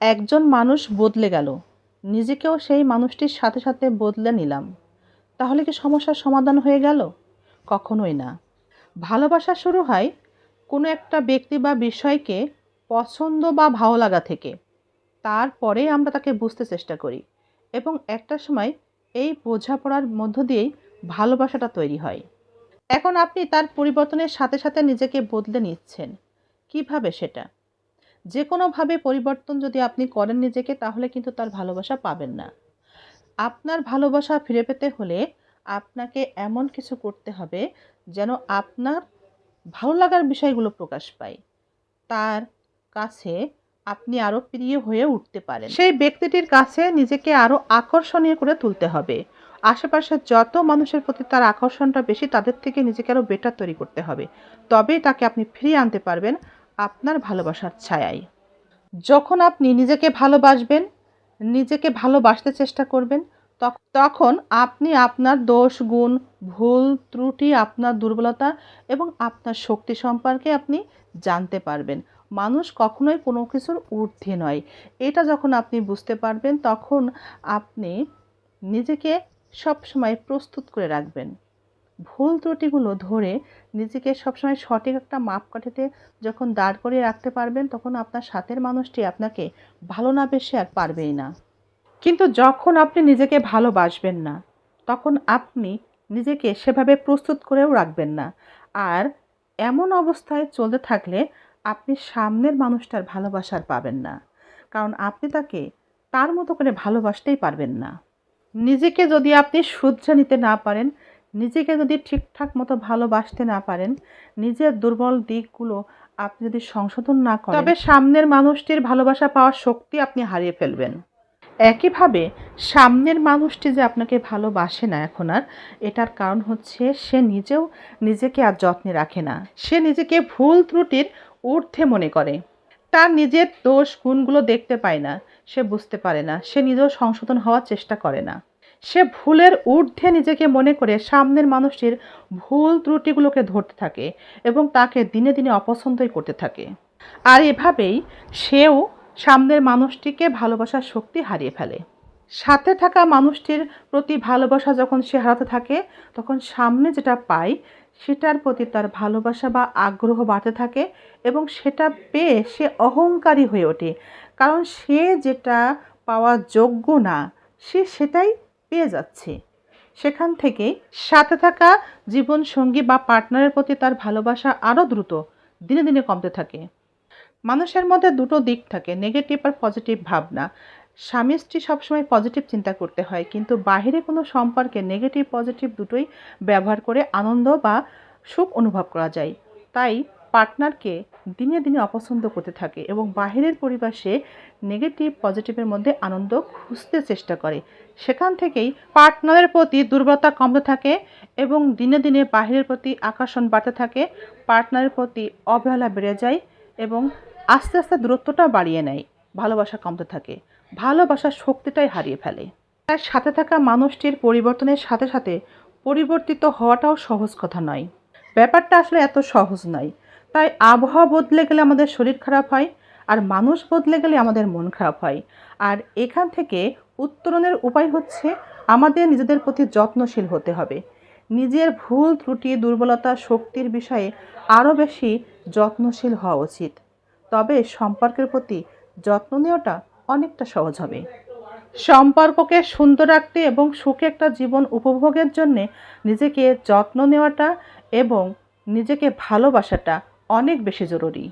একজন মানুষ বদলে গেল। নিজেকেও সেই মানুষটির সাথে সাথে বদলে নিলাম। তাহলে কি সমস্যার সমাধান হয়ে গেল? কখনোই না। ভালোবাসা শুরু হয় কোনো একটা ব্যক্তি বা বিষয়কে পছন্দ বা ভালো লাগা থেকে। তারপরে আমরা তাকে বুঝতে চেষ্টা করি এবং একটা সময় এই বোঝাপড়ার মধ্য দিয়েই ভালোবাসাটা তৈরি হয়। এখন আপনি তার পরিবর্তনের সাথে সাথে নিজেকে বদলে নিচ্ছেন। কীভাবে সেটা? যে কোনোভাবে পরিবর্তন যদি আপনি করেন নিজেকে, তাহলে কিন্তু তার ভালোবাসা পাবেন না। আপনার ভালোবাসা ফিরে পেতে হলে আপনাকে এমন কিছু করতে হবে যেন আপনার ভালো লাগার বিষয়গুলো প্রকাশ পায়। তার কাছে আপনি আরও প্রিয় হয়ে উঠতে পারেন। সেই ব্যক্তিটির কাছে নিজেকে আরও আকর্ষণীয় করে তুলতে হবে। আশেপাশে যত মানুষের প্রতি তার আকর্ষণটা বেশি, তাদের থেকে নিজেকে আরও বেটার তৈরি করতে হবে। তবেই তাকে আপনি ফিরিয়ে আনতে পারবেন। আপনার ভালোবাসার ছায়ায়। যখন আপনি নিজেকে ভালোবাসবেন, নিজেকে ভালোবাসতে চেষ্টা করবেন তখন আপনি আপনার দোষ, গুণ, ভুল, ত্রুটি, আপনার দুর্বলতা এবং আপনার শক্তি সম্পর্কে আপনি জানতে পারবেন। মানুষ কখনোই কোনো কিছুর ঊর্ধ্বে নয়। এটা যখন আপনি বুঝতে পারবেন, তখন আপনি নিজেকে সবসময় প্রস্তুত করে রাখবেন। ভুল ত্রুটিগুলো ধরে নিজেকে সবসময় সঠিক একটা মাপকাঠিতে যখন দাঁড় করিয়ে রাখতে পারবেন, তখন আপনার সাথের মানুষটি আপনাকে ভালো না বেশি আর পারবেই না। কিন্তু যখন আপনি নিজেকে ভালোবাসবেন না, তখন আপনি নিজেকে সেভাবে প্রস্তুত করেও রাখবেন না। আর এমন অবস্থায় চলতে থাকলে আপনি সামনের মানুষটার ভালোবাসার পাবেন না। কারণ আপনি তাকে তার মতো করে ভালোবাসতেই পারবেন না। নিজেকে যদি আপনি শুধরে নিতে না পারেন নিজেকে যদি ঠিকঠাক মতো ভালোবাসতে না পারেন নিজের দুর্বল দিকগুলো আপনি যদি সংশোধন না করেন তবে সামনের মানুষটির ভালোবাসা পাওয়ার শক্তি আপনি হারিয়ে ফেলবেন। একইভাবে সামনের মানুষটি যে আপনাকে ভালোবাসে না এখন আর এটার কারণ হচ্ছে সে নিজেও নিজেকে আর যত্নে রাখে না। সে নিজেকে ভুল ত্রুটির ঊর্ধ্বে মনে করে। তার নিজের দোষ গুণগুলো দেখতে পায় না সে বুঝতে পারে না সে নিজেও সংশোধন হওয়ার চেষ্টা করে না। সে ভুলের ঊর্ধ্বে নিজেকে মনে করে সামনের মানুষটির ভুল ত্রুটিগুলোকে ধরতে থাকে এবং তাকে দিনে দিনে অপছন্দই করতে থাকে। আর এভাবেই সেও সামনের মানুষটিকে ভালোবাসার শক্তি হারিয়ে ফেলে। সাথে থাকা মানুষটির প্রতি ভালোবাসা যখন সে হারাতে থাকে, তখন সামনে যেটা পায়, সেটার প্রতি তার ভালোবাসা বা আগ্রহ বাড়তে থাকে এবং সেটা পেয়ে সে অহংকারী হয়ে ওঠে। কারণ সে যেটা পাওয়ার যোগ্য না, সে সেটাই পেয়ে যাচ্ছে। সেখান থেকে সাথে থাকা জীবন সঙ্গী বা পার্টনারের প্রতি তার ভালোবাসা আরও দ্রুত দিনে দিনে কমতে থাকে। মানুষের মধ্যে দুটো দিক থাকে নেগেটিভ আর পজিটিভ ভাবনা। স্বামী স্ত্রী সবসময় পজিটিভ চিন্তা করতে হয়, কিন্তু বাইরে কোনো সম্পর্কে নেগেটিভ পজিটিভ দুটোই ব্যবহার করে আনন্দ বা সুখ অনুভব করা যায়। তাই পার্টনারকে দিনে দিনে অপছন্দ করতে থাকে এবং বাহিরের পরিবেশে নেগেটিভ পজিটিভের মধ্যে আনন্দ খুঁজতে চেষ্টা করে। সেখান থেকেই পার্টনারের প্রতি দুর্বলতা কমতে থাকে এবং দিনে দিনে বাহিরের প্রতি আকর্ষণ বাড়তে থাকে, পার্টনারের প্রতি অবহেলা বেড়ে যায় এবং আস্তে আস্তে দূরত্বটা বাড়িয়ে নেয়, ভালোবাসা কমতে থাকে। ভালোবাসার শক্তিটাই হারিয়ে ফেলে। তার সাথে থাকা মানুষটির পরিবর্তনের সাথে সাথে পরিবর্তিত হওয়াটাও সহজ কথা নয়। ব্যাপারটা আসলে এত সহজ নয়। তাই আবহাওয়া বদলে গেলে আমাদের শরীর খারাপ হয় আর মানুষ বদলে গেলে আমাদের মন খারাপ হয়। আর এখান থেকে উত্তরণের উপায় হচ্ছে আমাদের নিজেদের প্রতি যত্নশীল হতে হবে। নিজের ভুল, ত্রুটি, দুর্বলতা, শক্তির বিষয়ে আরও বেশি যত্নশীল হওয়া উচিত। তবে সম্পর্কের প্রতি যত্ন নেওয়াটা অনেকটা সহজ হবে। সম্পর্ককে সুন্দর রাখতে এবং সুখে একটা জীবন উপভোগের জন্যে নিজেকে যত্ন নেওয়াটা এবং নিজেকে ভালোবাসাটা অনেক বেশি জরুরি।